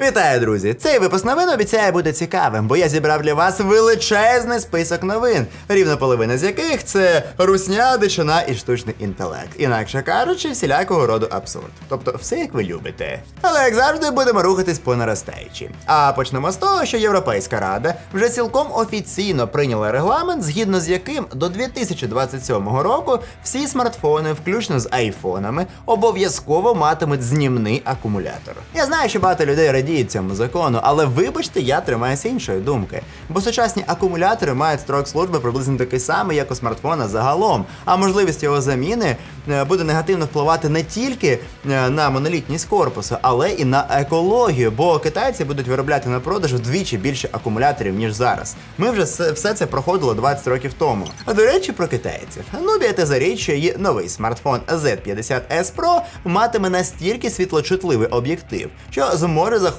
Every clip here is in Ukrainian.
Вітаю, друзі! Цей випуск новин обіцяє бути цікавим, бо я зібрав для вас величезний список новин, рівно половина з яких це русня, дичина і штучний інтелект. Інакше кажучи, всілякого роду абсурд. Тобто все як ви любите. Але як завжди будемо рухатись по наростаючій. А почнемо з того, що Європейська рада вже цілком офіційно прийняла регламент, згідно з яким до 2027 року всі смартфони, включно з айфонами, обов'язково матимуть знімний акумулятор. Я знаю, що багато людей радіють цьому закону, але вибачте, я тримаюся іншої думки. Бо сучасні акумулятори мають строк служби приблизно такий самий, як у смартфона загалом. А можливість його заміни е, буде негативно впливати не тільки е, на монолітність корпусу, але і на екологію, бо китайці будуть виробляти на продаж вдвічі більше акумуляторів, ніж зараз. Ми вже все, це проходило 20 років тому. А до речі, про китайців. Нубія те що її новий смартфон Z50S Pro матиме настільки світлочутливий об'єктив, що зможе захоплювати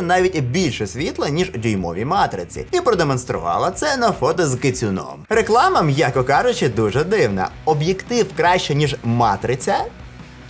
навіть більше світла, ніж дюймові матриці, і продемонструвала це на фото з кицюном. Реклама, м'яко кажучи, дуже дивна. Об'єктив краще, ніж матриця.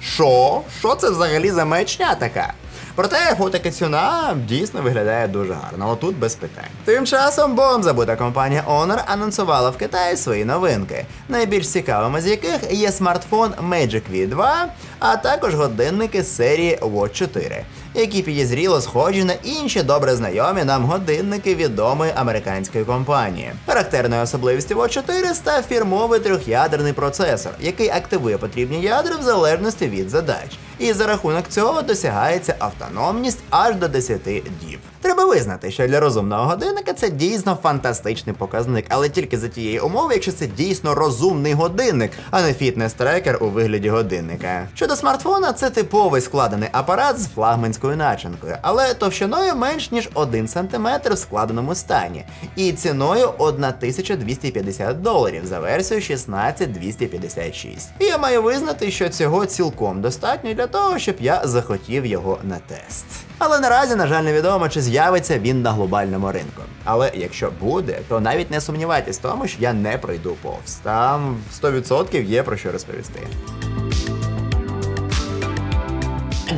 Що? Що це взагалі за маячня така? Проте фото Кицюна дійсно виглядає дуже гарно, отут без питань. Тим часом бом забута компанія Honor анонсувала в Китаї свої новинки, найбільш цікавими з яких є смартфон Magic V2, а також годинники серії Watch 4, які підізріло схожі на інші добре знайомі нам годинники відомої американської компанії. Характерною особливістю Watch 4 став фірмовий трьохядерний процесор, який активує потрібні ядра в залежності від задач. І за рахунок цього досягається автономність аж до 10 діб. Треба визнати, що для розумного годинника це дійсно фантастичний показник, але тільки за тієї умови, якщо це дійсно розумний годинник, а не фітнес-трекер у вигляді годинника. Щодо смартфона, це типовий складений апарат з флагманською начинкою, але товщиною менш ніж 1 см в складеному стані, і ціною 1250 доларів за версію 16256. І я маю визнати, що цього цілком достатньо для того, щоб я захотів його на тест. Але наразі, на жаль, невідомо, чи з'явиться він на глобальному ринку. Але якщо буде, то навіть не сумнівайтесь в тому, що я не пройду повз. Там 100% є про що розповісти.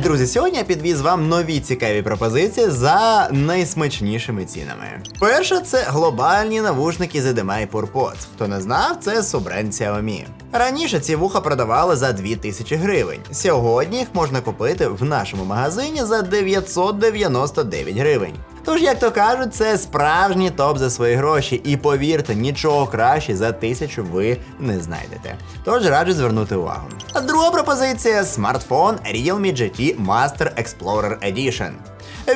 Друзі, сьогодні я підвіз вам нові цікаві пропозиції за найсмачнішими цінами. Перше це глобальні навушники EDMI Purpose. Хто не знав, це суббренд Xiaomi. Раніше ці вуха продавали за 2000 гривень. Сьогодні їх можна купити в нашому магазині за 999 гривень. Тож, як то кажуть, це справжній топ за свої гроші, і повірте, нічого краще за тисячу ви не знайдете. Тож раджу звернути увагу. Друга пропозиція смартфон Realme GT Master Explorer Edition.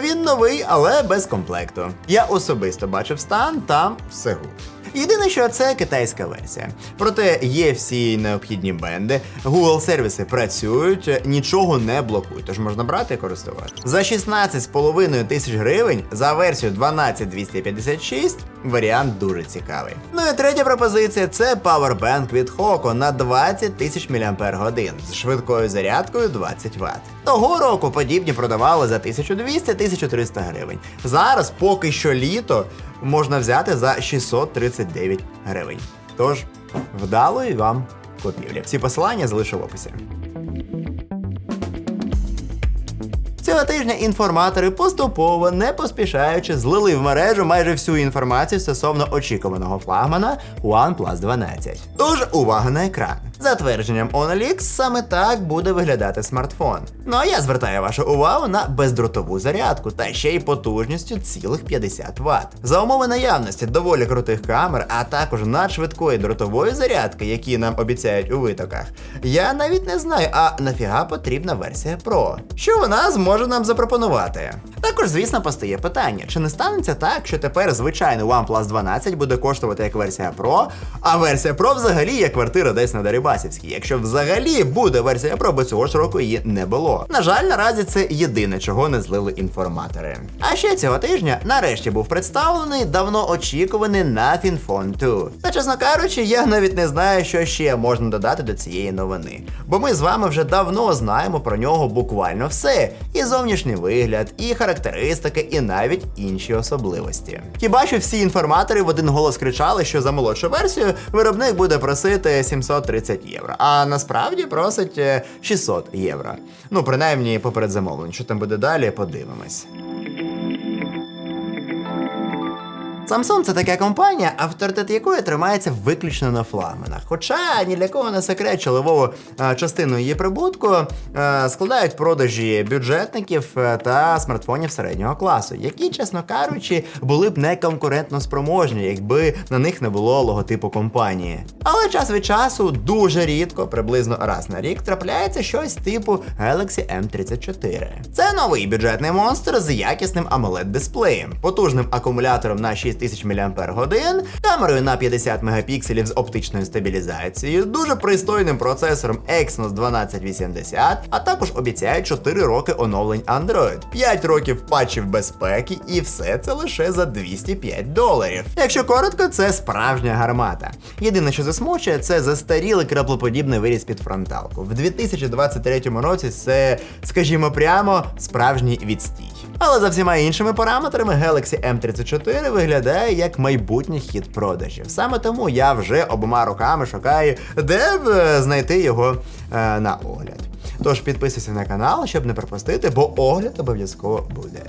Він новий, але без комплекту. Я особисто бачив стан, там все гуд. Єдине, що це китайська версія. Проте є всі необхідні бенди, Google сервіси працюють, нічого не блокують, тож можна брати і користувати. За 16,5 тисяч гривень за версію 12256 варіант дуже цікавий. Ну і третя пропозиція це Powerbank від Hoco на 20 тисяч мАч з швидкою зарядкою 20 Вт. Того року подібні продавали за 1200-1300 гривень. Зараз, поки що літо, можна взяти за 639 гривень. Тож, вдалої вам купівлі. Всі посилання залишу в описі. Цього тижня інформатори поступово, не поспішаючи, злили в мережу майже всю інформацію стосовно очікуваного флагмана OnePlus 12. Тож увага на екран. За твердженням OnlyX, саме так буде виглядати смартфон. Ну а я звертаю вашу увагу на бездротову зарядку та ще й потужністю цілих 50 Вт. За умови наявності доволі крутих камер, а також надшвидкої дротової зарядки, які нам обіцяють у витоках, я навіть не знаю, а нафіга потрібна версія Pro. Що вона зможе нам запропонувати? Також, звісно, постає питання: чи не станеться так, що тепер звичайний OnePlus 12 буде коштувати як версія Pro, а версія Pro взагалі є квартира десь на Дерибасівській, якщо взагалі буде версія Pro, бо цього ж року її не було. На жаль, наразі це єдине, чого не злили інформатори. А ще цього тижня нарешті був представлений давно очікуваний Nothing Phone 2. Та чесно кажучи, я навіть не знаю, що ще можна додати до цієї новини. Бо ми з вами вже давно знаємо про нього буквально все: і зовнішній вигляд, і характеристики, і навіть інші особливості. Хіба що всі інформатори в один голос кричали, що за молодшу версію виробник буде просити 730 євро, а насправді просить е, 600 євро. Ну, принаймні поперед замовлень. Що там буде далі, подивимось. Samsung це така компанія, авторитет якої тримається виключно на флагманах. Хоча ні для кого не секрет, що левову е, частину її прибутку е, складають продажі бюджетників е, та смартфонів середнього класу, які, чесно кажучи, були б не конкурентно спроможні, якби на них не було логотипу компанії. Але час від часу дуже рідко, приблизно раз на рік, трапляється щось типу Galaxy M34. Це новий бюджетний монстр з якісним amoled дисплеєм, потужним акумулятором на 6000 мАч, камерою на 50 мегапікселів з оптичною стабілізацією, дуже пристойним процесором Exynos 1280, а також обіцяють 4 роки оновлень Android, 5 років патчів безпеки, і все це лише за 205 доларів. Якщо коротко, це справжня гармата. Єдине, що засмучує, це застарілий краплоподібний виріз під фронталку. В 2023 році це, скажімо прямо, справжній відстій. Але за всіма іншими параметрами Galaxy M34 виглядає як майбутній хід продажів. Саме тому я вже обома руками шукаю, де б е, знайти його е, на огляд. Тож підписуйся на канал, щоб не пропустити, бо огляд обов'язково буде.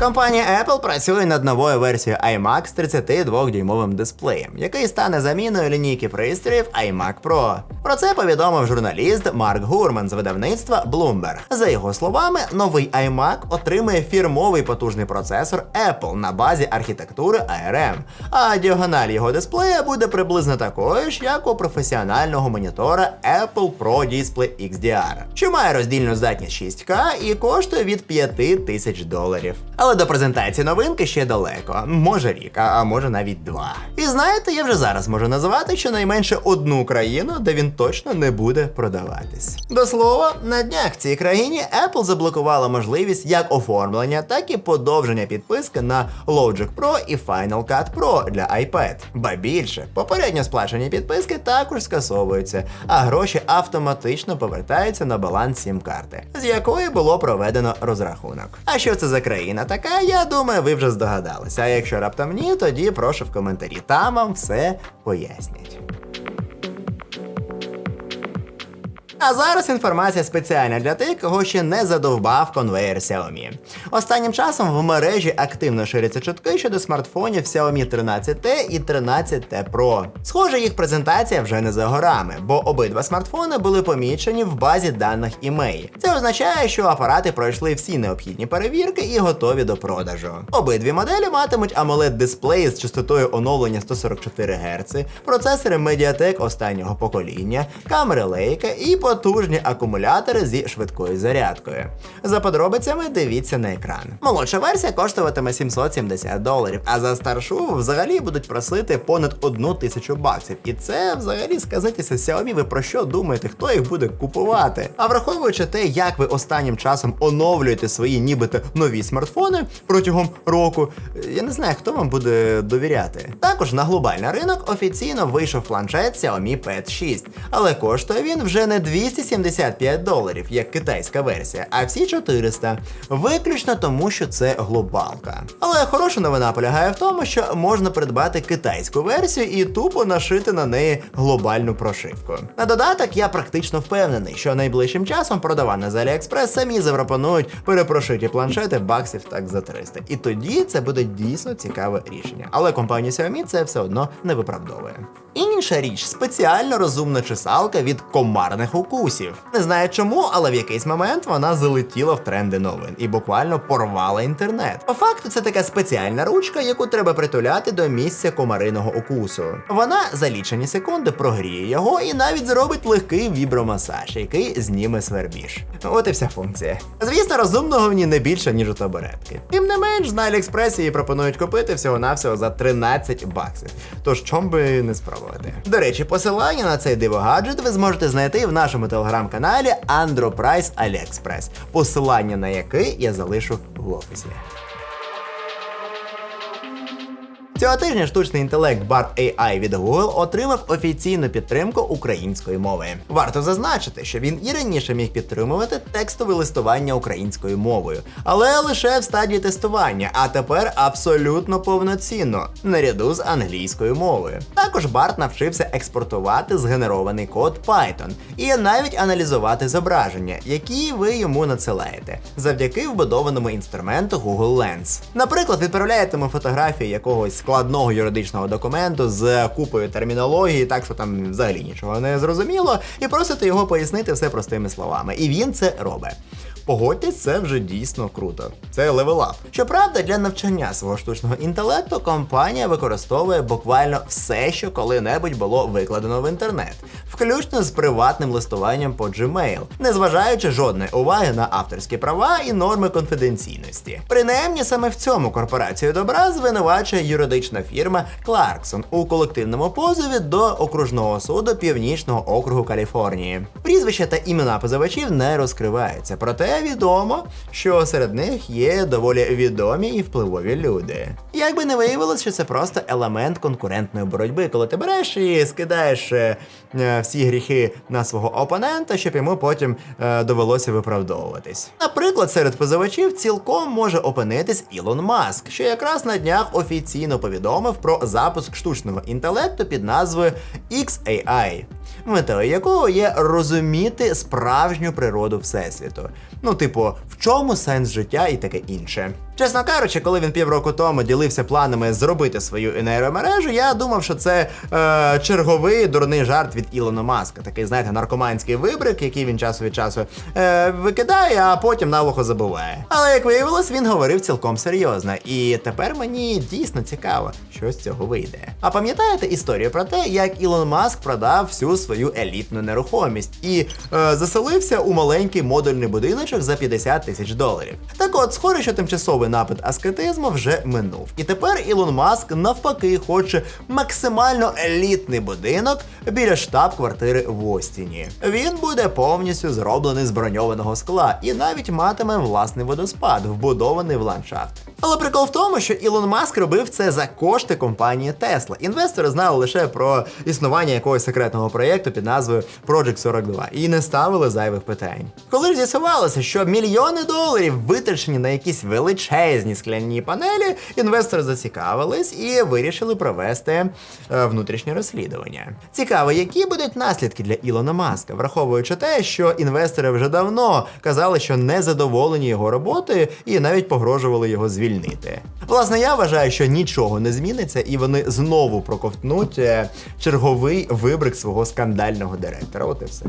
Компанія Apple працює над новою версією iMac з 32-дюймовим дисплеєм, який стане заміною лінійки пристроїв iMac Pro. Про це повідомив журналіст Марк Гурман з видавництва Bloomberg. За його словами, новий iMac отримує фірмовий потужний процесор Apple на базі архітектури ARM, а діагональ його дисплея буде приблизно такою ж, як у професіонального монітора Apple Pro Display XDR, що має роздільну здатність 6К і коштує від 5 тисяч доларів. Але до презентації новинки ще далеко, може рік, а, може навіть два. І знаєте, я вже зараз можу назвати щонайменше одну країну, де він точно не буде продаватись. До слова, на днях в цій країні Apple заблокувала можливість як оформлення, так і подовження підписки на Logic Pro і Final Cut Pro для iPad. Ба більше, попередньо сплачені підписки також скасовуються, а гроші автоматично повертаються на баланс сім-карти, з якої було проведено розрахунок. А що це за країна така, я думаю, ви вже здогадалися. А якщо раптом ні, тоді прошу в коментарі. Там вам все пояснять. А зараз інформація спеціальна для тих, кого ще не задовбав конвейер Xiaomi. Останнім часом в мережі активно ширяться чутки щодо смартфонів Xiaomi 13T і 13T Pro. Схоже, їх презентація вже не за горами, бо обидва смартфони були помічені в базі даних імей. Це означає, що апарати пройшли всі необхідні перевірки і готові до продажу. Обидві моделі матимуть amoled дисплеї з частотою оновлення 144 Гц, процесори Mediatek останнього покоління, камери Leica і потужні акумулятори зі швидкою зарядкою. За подробицями дивіться на екран. Молодша версія коштуватиме 770 доларів, а за старшу взагалі будуть просити понад одну тисячу баксів. І це взагалі сказатися Xiaomi, ви про що думаєте, хто їх буде купувати? А враховуючи те, як ви останнім часом оновлюєте свої нібито нові смартфони протягом року, я не знаю, хто вам буде довіряти. Також на глобальний ринок офіційно вийшов планшет Xiaomi Pad 6, але коштує він вже не 275 доларів, як китайська версія, а всі 400. Виключно тому, що це глобалка. Але хороша новина полягає в тому, що можна придбати китайську версію і тупо нашити на неї глобальну прошивку. На додаток я практично впевнений, що найближчим часом продавани з AliExpress самі запропонують перепрошиті планшети баксів так за 300. І тоді це буде дійсно цікаве рішення. Але компанія Xiaomi це все одно не виправдовує. Інша річ спеціально розумна чесалка від комарних укусів. Не знаю чому, але в якийсь момент вона залетіла в тренди новин і буквально порвала інтернет. По факту, це така спеціальна ручка, яку треба притуляти до місця комариного укусу. Вона за лічені секунди прогріє його і навіть зробить легкий вібромасаж, який зніме свербіж. От і вся функція. Звісно, розумного в ній не більше, ніж у табуретки. Тим не менш, на Аліекспресі її пропонують купити всього-навсього за 13 баксів. Тож чом би не спробувати. До речі, посилання на цей диво-гаджет ви зможете знайти в нашому телеграм-каналі AndroPrice AliExpress, посилання на який я залишу в описі. Цього тижня штучний інтелект BART AI від Google отримав офіційну підтримку української мови. Варто зазначити, що він і раніше міг підтримувати текстове листування українською мовою, але лише в стадії тестування, а тепер абсолютно повноцінно, наряду з англійською мовою. Також BART навчився експортувати згенерований код Python і навіть аналізувати зображення, які ви йому надсилаєте, завдяки вбудованому інструменту Google Lens. Наприклад, відправляєте йому фотографії якогось складного юридичного документу з купою термінології, так що там взагалі нічого не зрозуміло, і просите його пояснити все простими словами. І він це робить. Погодьтесь, це вже дійсно круто. Це левелап. Щоправда, для навчання свого штучного інтелекту компанія використовує буквально все, що коли-небудь було викладено в інтернет, включно з приватним листуванням по Gmail, не зважаючи жодної уваги на авторські права і норми конфіденційності. Принаймні саме в цьому корпорацію добра звинувачує юридична фірма Clarkson у колективному позові до окружного суду Північного округу Каліфорнії. Прізвища та імена позивачів не розкриваються, проте відомо, що серед них є доволі відомі і впливові люди. Як би не виявилось, що це просто елемент конкурентної боротьби, коли ти береш і скидаєш е, е, всі гріхи на свого опонента, щоб йому потім е, довелося виправдовуватись. Наприклад, серед позивачів цілком може опинитись Ілон Маск, що якраз на днях офіційно повідомив про запуск штучного інтелекту під назвою XAI, метою якого є розуміти справжню природу Всесвіту. Ну, типу, в чому сенс життя і таке інше. Чесно кажучи, коли він півроку тому ділився планами зробити свою нейромережу, я думав, що це е, черговий дурний жарт від Ілона Маска. Такий, знаєте, наркоманський вибрик, який він часу від часу е, викидає, а потім навухо забуває. Але як виявилось, він говорив цілком серйозно. І тепер мені дійсно цікаво, що з цього вийде. А пам'ятаєте історію про те, як Ілон Маск продав всю свою елітну нерухомість і е, заселився у маленький модульний будиночок за 50 тисяч доларів. Так от, схоже, що тимчасовий напад аскетизму вже минув. І тепер Ілон Маск навпаки хоче максимально елітний будинок біля штаб-квартири в Остіні. Він буде повністю зроблений з броньованого скла і навіть матиме власний водоспад, вбудований в ландшафт. Але прикол в тому, що Ілон Маск робив це за кошти компанії Tesla. Інвестори знали лише про існування якогось секретного проєкту під назвою Project 42 і не ставили зайвих питань. Коли ж з'ясувалося, що мільйони доларів витрачені на якісь величезні скляні панелі, інвестори зацікавились і вирішили провести е, внутрішнє розслідування. Цікаво, які будуть наслідки для Ілона Маска, враховуючи те, що інвестори вже давно казали, що не задоволені його роботою і навіть погрожували його звільнити. Власне, я вважаю, що нічого не зміниться, і вони знову проковтнуть е, черговий вибрик свого скандального директора. От і все.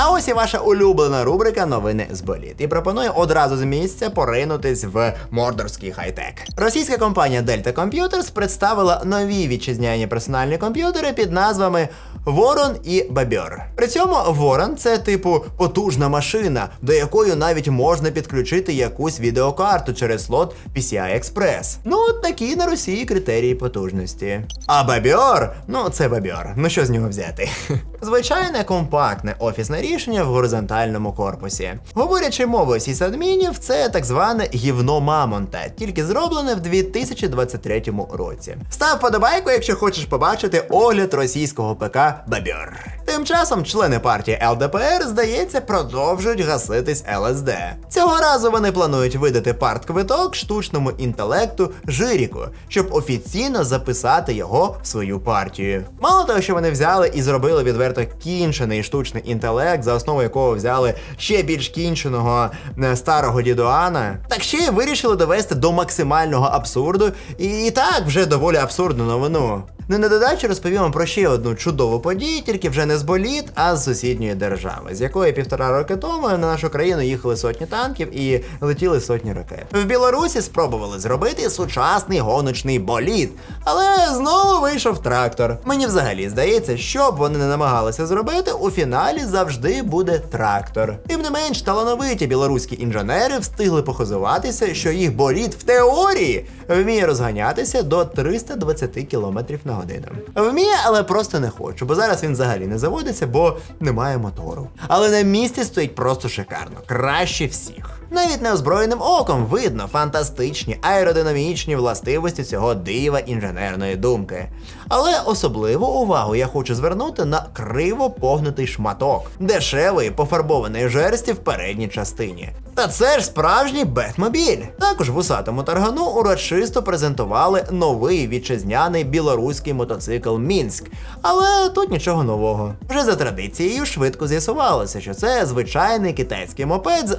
А ось і ваша улюблена рубрика Новини з боліт. І пропоную одразу з місця поринутись в мордорський хай-тек. Російська компанія Delta Computers представила нові вітчизняні персональні комп'ютери під назвами Ворон і Бабьор. При цьому Ворон це типу потужна машина, до якої навіть можна підключити якусь відеокарту через слот PCI Express. Ну, такі на Росії критерії потужності. А Бабьор, ну це Бабьор. Ну що з нього взяти? Звичайне компактне офісне рішення в горизонтальному корпусі. Говорячи мовою сісадмінів, це так зване гівно Мамонта, тільки зроблене в 2023 році. Став подобайку, якщо хочеш побачити огляд російського ПК Бабьор. Тим часом члени партії ЛДПР, здається, продовжують гаситись ЛСД. Цього разу вони планують видати парт-квиток штучному інтелекту Жиріку, щоб офіційно записати його в свою партію. Мало того, що вони взяли і зробили відверто кінчений штучний інтелект, за основу якого взяли ще більш кінченого е, старого дідуана, так ще й вирішили довести до максимального абсурду, і, і так вже доволі абсурдну новину. Не на додачу розповім про ще одну чудову подію, тільки вже не з боліт, а з сусідньої держави, з якої півтора роки тому на нашу країну їхали сотні танків і летіли сотні ракет. В Білорусі спробували зробити сучасний гоночний боліт, але знову вийшов трактор. Мені взагалі здається, що б вони не намагалися зробити, у фіналі завжди буде трактор. Тим не менш, талановиті білоруські інженери встигли похозуватися, що їх боліт в теорії вміє розганятися до 320 км на годину. Вміє, але просто не хочу, бо зараз він взагалі не заводиться, бо немає мотору. Але на місці стоїть просто шикарно, краще всіх. Навіть неозброєним оком видно фантастичні аеродинамічні властивості цього дива інженерної думки. Але особливу увагу я хочу звернути на криво погнутий шматок дешевої пофарбованої жерсті в передній частині. Та це ж справжній Бетмобіль. Також в усатому таргану урочисто презентували новий вітчизняний білоруський мотоцикл Мінськ. Але тут нічого нового. Вже за традицією швидко з'ясувалося, що це звичайний китайський мопед з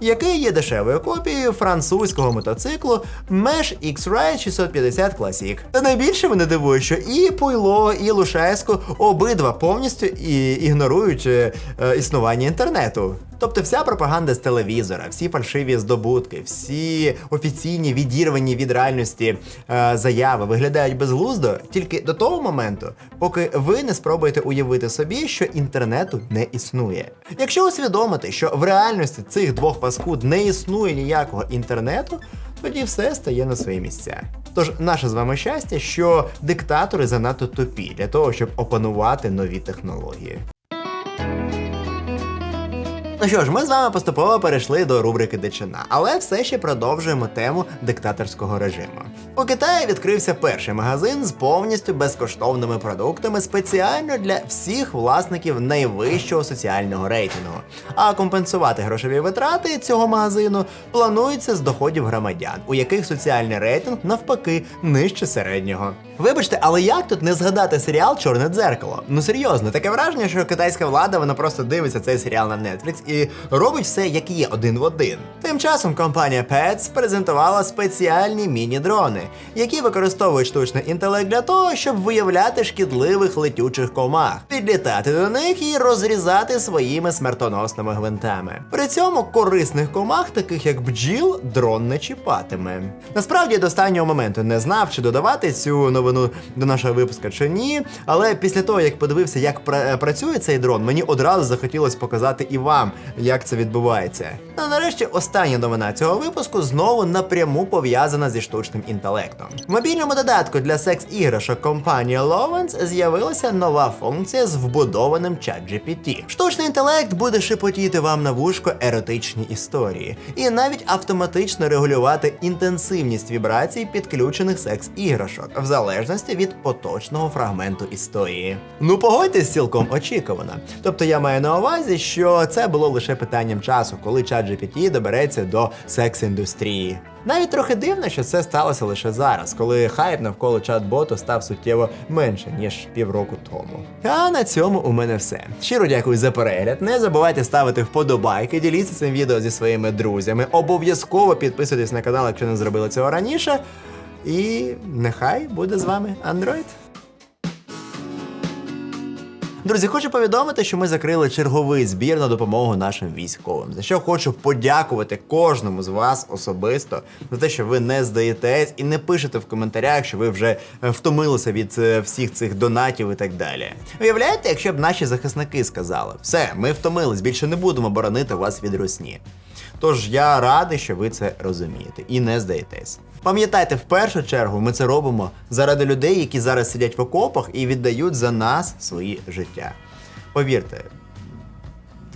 Який є дешевою копією французького мотоциклу Mesh X-Ride 650 Classic. Та найбільше мене дивує, що і Пуйло, і Лушеско обидва повністю і ігнорують е, е, існування інтернету. Тобто вся пропаганда з телевізора, всі фальшиві здобутки, всі офіційні відірвані від реальності е, заяви виглядають безглуздо тільки до того моменту, поки ви не спробуєте уявити собі, що інтернету не існує. Якщо усвідомити, що в реальності цих двох паскуд не існує ніякого інтернету, тоді все стає на свої місця. Тож наше з вами щастя, що диктатори занадто тупі для того, щоб опанувати нові технології. Ну що ж, ми з вами поступово перейшли до рубрики Дичина, але все ще продовжуємо тему диктаторського режиму. У Китаї відкрився перший магазин з повністю безкоштовними продуктами спеціально для всіх власників найвищого соціального рейтингу. А компенсувати грошові витрати цього магазину планується з доходів громадян, у яких соціальний рейтинг навпаки нижче середнього. Вибачте, але як тут не згадати серіал Чорне дзеркало? Ну серйозно, таке враження, що китайська влада вона просто дивиться цей серіал на Netflix і робить все як є один в один. Тим часом компанія Pets презентувала спеціальні міні-дрони, які використовують штучний інтелект для того, щоб виявляти шкідливих летючих комах, підлітати до них і розрізати своїми смертоносними гвинтами. При цьому корисних комах, таких як бджіл, дрон не чіпатиме. Насправді до останнього моменту не знав, чи додавати цю новину до нашого випуска чи ні. Але після того, як подивився, як пра- працює цей дрон, мені одразу захотілося показати і вам, як це відбувається. Ну, нарешті, остання новина цього випуску знову напряму пов'язана зі штучним інтелектом. В мобільному додатку для секс-іграшок компанії Lovens з'явилася нова функція з вбудованим чат GPT. Штучний інтелект буде шепотіти вам на вушко еротичні історії, і навіть автоматично регулювати інтенсивність вібрацій підключених секс-іграшок в залежності від поточного фрагменту історії. Ну погодьтесь, цілком очікувано. Тобто я маю на увазі, що це було лише питанням часу, коли чат GPT добереться до секс-індустрії. Навіть трохи дивно, що це сталося лише зараз, коли хайп навколо чат-боту став суттєво менше, ніж півроку тому. А на цьому у мене все. Щиро дякую за перегляд. Не забувайте ставити вподобайки, діліться цим відео зі своїми друзями. Обов'язково підписуйтесь на канал, якщо не зробили цього раніше. І нехай буде з вами Android. Друзі, хочу повідомити, що ми закрили черговий збір на допомогу нашим військовим. За що хочу подякувати кожному з вас особисто за те, що ви не здаєтесь і не пишете в коментарях, що ви вже е, втомилися від е, всіх цих донатів і так далі. Уявляєте, якщо б наші захисники сказали, все, ми втомились, більше не будемо боронити вас від русні. Тож я радий, що ви це розумієте і не здаєтесь. Пам'ятайте, в першу чергу ми це робимо заради людей, які зараз сидять в окопах і віддають за нас свої життя. Повірте,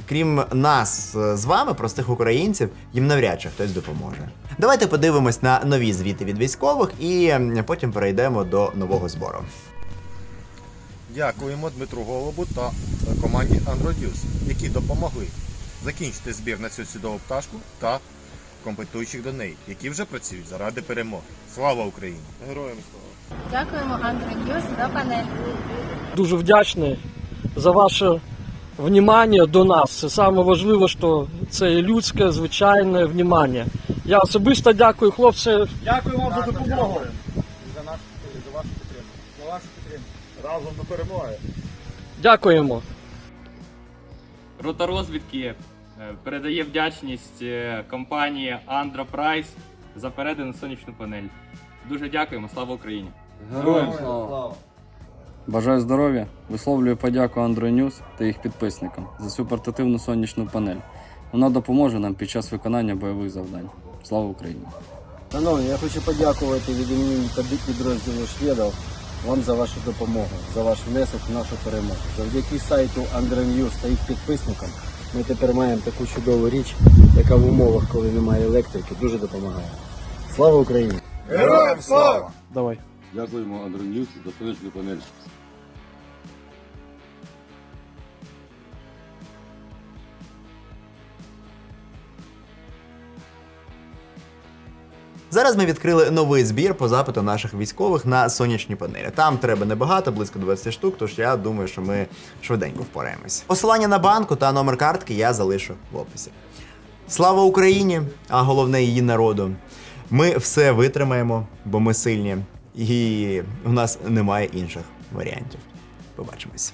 крім нас е, з вами, простих українців, їм навряд чи хтось допоможе. Давайте подивимось на нові звіти від військових і потім перейдемо до нового збору. Дякуємо Дмитру Голубу та команді Android які допомогли закінчити збір на цю чудову пташку та комплектуючих до неї, які вже працюють заради перемоги. Слава Україні! Героям слава! Дякуємо Android News за панель. дуже вдячний за ваше внімання до нас. Це саме важливе, що це і людське, звичайне внімання. Я особисто дякую, хлопці. Дякую вам за допомогу. За нашу за вашу підтримку. За вашу підтримку. Разом до перемоги! Дякуємо. Рота розвідки передає вдячність е, компанії Andra Price за передану сонячну панель. Дуже дякуємо, слава Україні! Героям слава! Бажаю здоров'я, висловлюю подяку Android News та їх підписникам за цю портативну сонячну панель. Вона допоможе нам під час виконання бойових завдань. Слава Україні! Шановні, я хочу подякувати від імені підрозділу шведів вам за вашу допомогу, за ваш внесок в нашу перемогу. Завдяки сайту Android News та їх підписникам Ми тепер маємо таку чудову річ, яка в умовах, коли немає електрики, дуже допомагає. Слава Україні! Героям слава! Давай. Дякуємо Андроньюз за сонячну панель. Зараз ми відкрили новий збір по запиту наших військових на сонячні панелі. Там треба небагато, близько 20 штук, тож я думаю, що ми швиденько впораємось. Посилання на банку та номер картки я залишу в описі. Слава Україні, а головне її народу. Ми все витримаємо, бо ми сильні, і у нас немає інших варіантів. Побачимось.